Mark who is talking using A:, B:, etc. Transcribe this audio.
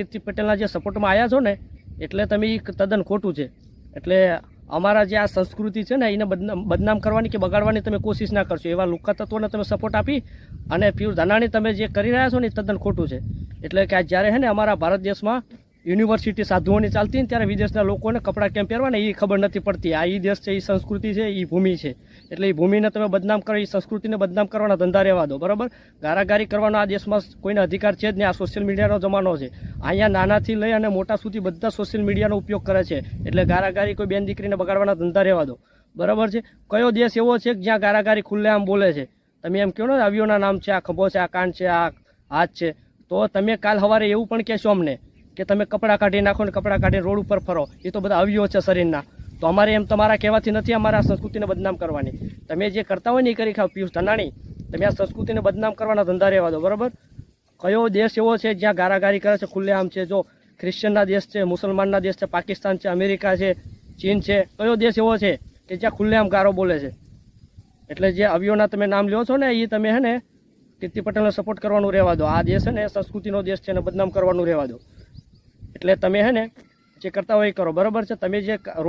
A: કીર્તિ પટેલના જે સપોર્ટમાં આવ્યા છો ને, એટલે તમે ઈ તદ્દન ખોટું છે. એટલે અમારા જે આ સંસ્કૃતિ છે ને, એને બદનામ કરવાની કે બગાડવાની તમે કોશિશ ના કરશો. એવા લુકા તત્વોને તમે સપોર્ટ આપી અને પિયુષ ધનાણી તમે જે કરી રહ્યા છો ને, એ તદ્દન ખોટું છે. એટલે કે આ જ્યારે છે ને, અમારા ભારત દેશમાં યુનિવર્સિટી સાધુઓની ચાલતી ને ત્યારે વિદેશના લોકોને કપડાં કેમ પહેરવાને એ ખબર નથી પડતી. આ એ દેશ છે એ સંસ્કૃતિ છે એ ભૂમિ છે. એટલે એ ભૂમિને તમે બદનામ કરો એ સંસ્કૃતિને બદનામ કરવાના ધંધા રહેવા દો, બરાબર? ગારાગારી કરવાનો આ દેશમાં કોઈને અધિકાર છે જ નહીં. આ સોશિયલ મીડિયાનો જમાનો છે. અહીંયા નાનાથી લઈ અને મોટા સુધી બધા સોશિયલ મીડિયાનો ઉપયોગ કરે છે. એટલે ગારાગારી કોઈ બેન દીકરીને બગાડવાના ધંધા રહેવા દો. બરાબર છે? કયો દેશ એવો છે કે જ્યાં ગારાગારી ખુલ્લેઆમ બોલે છે? તમે એમ કહો ને આવ્યોના નામ છે, આ ખભો છે, આ કાન છે, આ હાથ છે. તો તમે કાલ સવારે એવું પણ કહેશો અમને કે તમે કપડાં કાઢી નાખો ને કપડાં કાઢીને રોડ ઉપર ફરો. એ તો બધા અવયવો છે શરીરના. તો અમારે એમ તમારા કહેવાથી નથી અમારા સંસ્કૃતિને બદનામ કરવાની. તમે જે કરતા હોય ને એ કરી ખાવ પિયુષ ધનાણી, તમે આ સંસ્કૃતિને બદનામ કરવાના ધંધા રહેવા દો, બરાબર? કયો દેશ એવો છે જ્યાં ગારાગારી કરે છે? ખુલ્લેઆમ છે. જો ક્રિશ્ચનના દેશ છે, મુસલમાનના દેશ છે, પાકિસ્તાન છે, અમેરિકા છે, ચીન છે, કયો દેશ એવો છે કે જ્યાં ખુલ્લેઆમ ગારો બોલે છે? એટલે જે અવયવના તમે નામ લ્યો છો ને એ તમે હે ને કીર્તિ પટેલને સપોર્ટ કરવાનું રહેવા દો. આ દેશ છે ને સંસ્કૃતિનો દેશ છે ને બદનામ કરવાનું રહેવા દો. એટલે તમે હે ને જે કરતા હોય એ કરો. બરાબર છે? તમે જે રોડ